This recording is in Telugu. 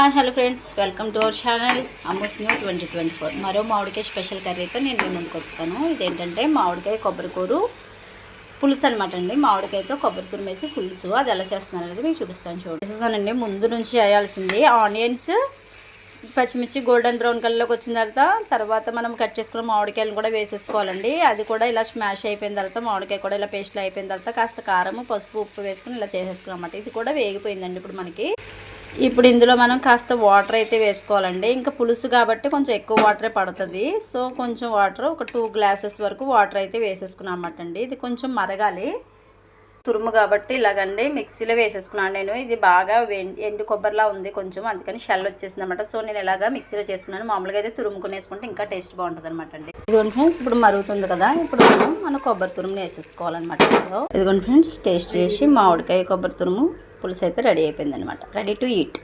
Hi hello friends. Welcome to our channel Ammu's new twenty twenty four. మరో మామిడికాయ స్పెషల్ కర్రీతో నేను మీ ముందుకు వస్తాను. ఇదేంటంటే మామిడికాయ కొబ్బరికూరు పులుసు అనమాట అండి. మామిడికాయతో కొబ్బరి తురిమేసి పులుసు. అది ఎలా చేస్తున్నారు అనేది మీకు చూపిస్తాను చూడండి. ముందు నుంచి చేయాల్సింది ఆనియన్స్ పచ్చిమిర్చి గోల్డెన్ బ్రౌన్ కలర్లోకి వచ్చిన తర్వాత తర్వాత మనం కట్ చేసుకున్న మామిడికాయలను కూడా వేసేసుకోవాలండి. అది కూడా ఇలా స్మాష్ అయిపోయిన తర్వాత మామిడికాయ కూడా ఇలా పేస్ట్లో అయిపోయిన తర్వాత కాస్త కారం పసుపు ఉప్పు వేసుకుని ఇలా చేసేసుకున్నమాట ఇది కూడా వేగిపోయిందండి ఇప్పుడు మనకి. ఇప్పుడు ఇందులో మనం కాస్త వాటర్ అయితే వేసుకోవాలండి. ఇంకా పులుసు కాబట్టి కొంచెం ఎక్కువ వాటరే పడుతుంది. సో కొంచెం వాటర్ ఒక టూ గ్లాసెస్ వరకు వాటర్ అయితే వేసేసుకున్నాం అన్నమాట అండి. ఇది కొంచెం మరగాలి. తురుము కాబట్టి ఇలాగండి మిక్సీలో వేసేసుకున్నాను నేను. ఇది బాగా ఎండు కొబ్బరిలా ఉంది కొంచెం. అందుకని షెల్ వచ్చేసింది అనమాట సో నేను ఇలాగా మిక్సీలో చేసుకున్నాను. మామూలుగా అయితే తురుముకునేసుకుంటే ఇంకా టేస్ట్ బాగుంటుంది అనమాట అండి. ఇదిగోండి ఫ్రెండ్స్ ఇప్పుడు మరుగుతుంది కదా. ఇప్పుడు మనం మన కొబ్బరి తురుముని వేసేసుకోవాలన్నమాట. ఇందులో. ఇదిగోండి ఫ్రెండ్స్ టేస్ట్ చేసి మామిడికాయ కొబ్బరి తురుము. పులుసు అయితే రెడీ అయిపోయింది అనమాట రెడీ టు ఈట్